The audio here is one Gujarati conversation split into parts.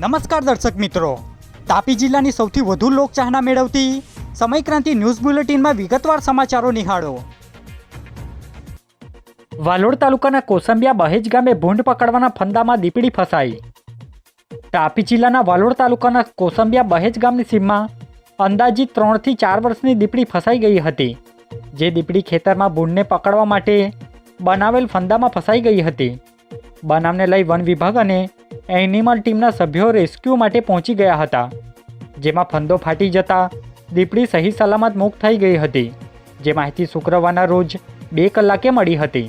નમસ્કાર દર્શક મિત્રો. તાપી જિલ્લાની સૌથી વધુ લોકચાહના મેળવતી સમયક્રાંતિ ન્યૂઝ બુલેટિનમાં વિગતવાર સમાચારો નિહાળો. વાલોડ તાલુકાના કોસંબિયા બહેજ ગામે ભૂંડ પકડવાના ફંદામાં દીપડી ફસાઈ. તાપી જિલ્લાના વાલોડ તાલુકાના કોસંબિયા બહેજ ગામની સીમમાં અંદાજિત ત્રણથી ચાર વર્ષની દીપડી ફસાઈ ગઈ હતી, જે દીપડી ખેતરમાં ભૂંડને પકડવા માટે બનાવેલ ફંદામાં ફસાઈ ગઈ હતી. બનાવને લઈ વન વિભાગ અને એનિમલ ટીમના સભ્યો રેસ્ક્યુ માટે પહોંચી ગયા હતા, જેમાં ફંદો ફાટી જતા દીપડી સહી સલામત મુક્ત થઈ ગઈ હતી, જે માહિતી શુક્રવારના રોજ બે કલાકે મળી હતી.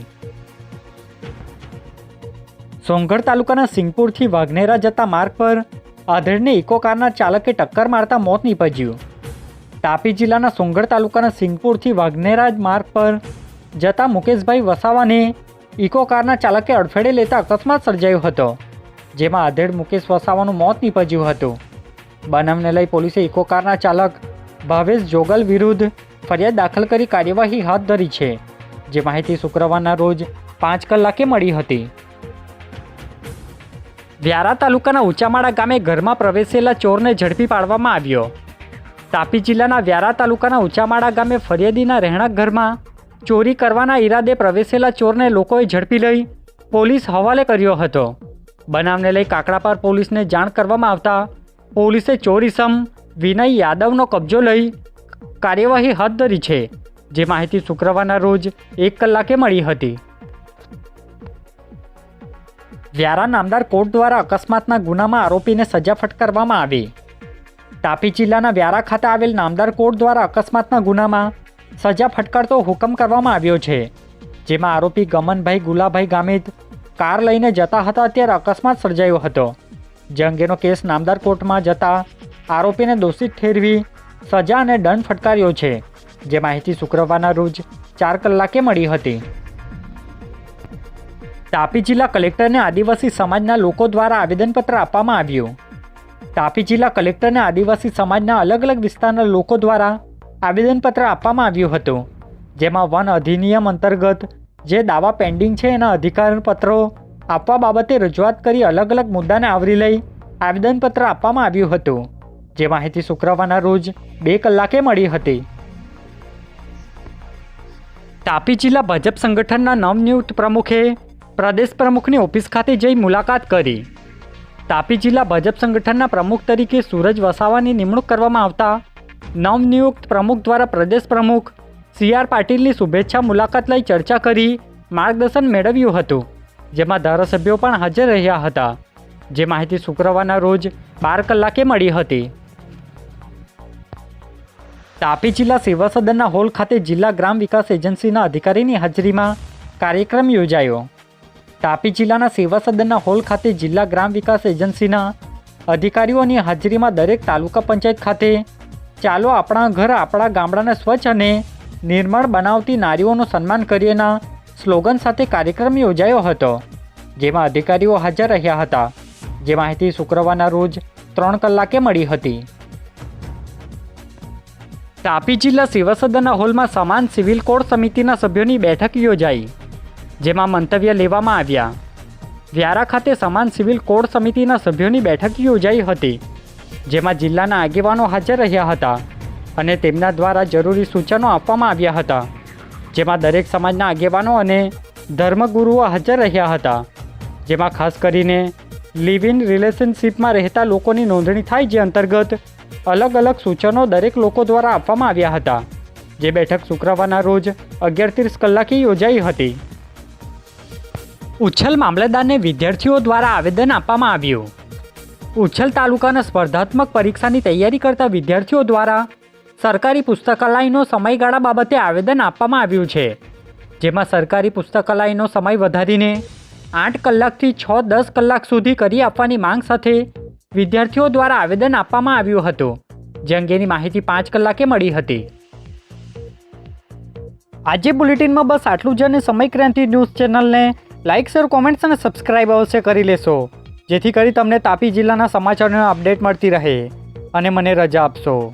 સોંગઢ તાલુકાના સિંગપુરથી વાઘનેરા જતા માર્ગ પર આધેડને ઇકો કારના ચાલકે ટક્કર મારતા મોત નીપજ્યું. તાપી જિલ્લાના સોંગઢ તાલુકાના સિંગપુરથી વાઘનેરા માર્ગ પર જતા મુકેશભાઈ વસાવાને ઇકો કારના ચાલકે અડફેડે લેતા અકસ્માત સર્જાયો હતો. જેમાં આધેડ મુકેશ વસાવાનું મોત નીપજ્યું હતું. બનાવને લઈ પોલીસે ઇકો કારના ચાલક ભાવેશ જોગલ વિરુદ્ધ ફરિયાદ દાખલ કરી કાર્યવાહી હાથ ધરી છે, જે માહિતી શુક્રવારના રોજ પાંચ કલાકે મળી હતી. વ્યારા તાલુકાના ઉંચામાળા ગામે ઘરમાં પ્રવેશેલા ચોરને ઝડપી પાડવામાં આવ્યો. તાપી જિલ્લાના વ્યારા તાલુકાના ઊંચામાળા ગામે ફરિયાદીના રહેણાંક ઘરમાં ચોરી કરવાના ઈરાદે પ્રવેશેલા ચોરને લોકોએ ઝડપી લઈ પોલીસ હવાલે કર્યો હતો. બનાવને લઈ કાકડાપાર પોલીસને જાણ કરવામાં આવતા પોલીસે ચોરીસમ વિનય યાદવનો કબજો લઈ કાર્યવાહી હાથ ધરી છે, જે માહિતી શુક્રવારના રોજ એક કલાકે મળી હતી. વ્યારા નામદાર કોર્ટ દ્વારા અકસ્માતના ગુનામાં આરોપીને સજા ફટકારવામાં આવી. તાપી જિલ્લાના વ્યારા ખાતે આવેલ નામદાર કોર્ટ દ્વારા અકસ્માતના ગુનામાં સજા ફટકારતો હુકમ કરવામાં આવ્યો છે, જેમાં આરોપી ગમનભાઈ ગુલાભાઈ ગામિત કાર લઈને જતા હતા ત્યારે અકસ્માત સર્જાયો હતો. જે અંગેનો કેસ નામદાર કોર્ટમાં જતા આરોપીને દોષિત ઠેરવી સજા અને દંડ ફટકાર્યો છે, જે માહિતી શુક્રવારના રોજ ચાર કલાકે મળી હતી. તાપી જિલ્લા કલેક્ટરને આદિવાસી સમાજના લોકો દ્વારા આવેદનપત્ર આપવામાં આવ્યું. તાપી જિલ્લા કલેક્ટરને આદિવાસી સમાજના અલગ અલગ વિસ્તારના લોકો દ્વારા આવેદનપત્ર આપવામાં આવ્યું હતું, જેમાં વન અધિનિયમ અંતર્ગત જે દાવા પેન્ડિંગ છે એના અધિકારપત્રો આપવા બાબતે રજૂઆત કરી અલગ અલગ મુદ્દાને આવરી લઈ આવેદનપત્ર આપવામાં આવ્યું હતું. જે માહિતી શુક્રવારના રોજ બે કલાકે મળી હતી. તાપી જિલ્લા ભાજપ સંગઠનના નવનિયુક્ત પ્રમુખે પ્રદેશ પ્રમુખની ઓફિસ ખાતે જઈ મુલાકાત કરી. તાપી જિલ્લા ભાજપ સંગઠનના પ્રમુખ તરીકે સૂરજ વસાવાની નિમણૂક કરવામાં આવતા નવનિયુક્ત પ્રમુખ દ્વારા પ્રદેશ પ્રમુખ સી આર પાટીલની શુભેચ્છા મુલાકાત લઈ ચર્ચા કરી, માર્ગદર્શન મેળવ્યું હતું, જેમાં ધારાસભ્યો પણ હાજર રહ્યા હતા, જે માહિતી શુક્રવારના રોજ બાર કલાકે મળી હતી. તાપી જિલ્લા સેવા સદનના હોલ ખાતે જિલ્લા ગ્રામ વિકાસ એજન્સીના અધિકારીની હાજરીમાં કાર્યક્રમ યોજાયો. તાપી જિલ્લાના સેવા સદનના હોલ ખાતે જિલ્લા ગ્રામ વિકાસ એજન્સીના અધિકારીઓની હાજરીમાં દરેક તાલુકા પંચાયત ખાતે, ચાલો આપણા ઘર, આપણા ગામડાને સ્વચ્છ અને નિર્મળ બનાવતી નારીઓનું સન્માન કરીએના સ્લોગન સાથે કાર્યક્રમ યોજાયો હતો, જેમાં અધિકારીઓ હાજર રહ્યા હતા. જે માહિતી શુક્રવારના રોજ ત્રણ કલાકે મળી હતી. તાપી જિલ્લા શિવસદનના હોલમાં સમાન સિવિલ કોડ સમિતિના સભ્યોની બેઠક યોજાઈ, જેમાં મંતવ્ય લેવામાં આવ્યા. વ્યારા ખાતે સમાન સિવિલ કોડ સમિતિના સભ્યોની બેઠક યોજાઈ હતી, જેમાં જિલ્લાના આગેવાનો હાજર રહ્યા હતા. અને તેમના દ્વારા જરૂરી સૂચનો આપવામાં આવ્યા હતા, જેમાં દરેક સમાજના આગેવાનો અને ધર્મગુરુઓ હાજર રહ્યા હતા, જેમાં ખાસ કરીને લિવ ઇન રિલેશનશિપમાં રહેતા લોકોની નોંધણી થાય જે અંતર્ગત અલગ અલગ સૂચનો દરેક લોકો દ્વારા આપવામાં આવ્યા હતા, જે બેઠક શુક્રવારના રોજ અગિયાર ત્રીસ કલાકે યોજાઈ હતી. ઉછલ મામલતદારને વિદ્યાર્થીઓ દ્વારા આવેદન આપવામાં આવ્યું. ઉછલ તાલુકાના સ્પર્ધાત્મક પરીક્ષાની તૈયારી કરતા વિદ્યાર્થીઓ દ્વારા સરકારી પુસ્તકાલયનો સમયગાળા બાબતે આવેદન આપવામાં આવ્યું છે. જેમાં સરકારી પુસ્તકાલયનો સમય વધારીને આઠ કલાકથી છ, દસ કલાક સુધી કરી આપવાની માંગ સાથે વિદ્યાર્થીઓ દ્વારા આવેદન આપવામાં આવ્યું હતું. જે અંગેની માહિતી પાંચ કલાકે મળી હતી. આજે બુલેટિનમાં બસ આટલું જ અને સમય ક્રાંતિ ન્યૂઝ ચેનલને લાઇક શેર, કોમેન્ટ્સ અને સબસ્ક્રાઇબ અવશ્ય કરી લેશો. જેથી કરી તમને તાપી જિલ્લાના સમાચારનો અપડેટ મળતી રહે. અને મને રજા આપશો.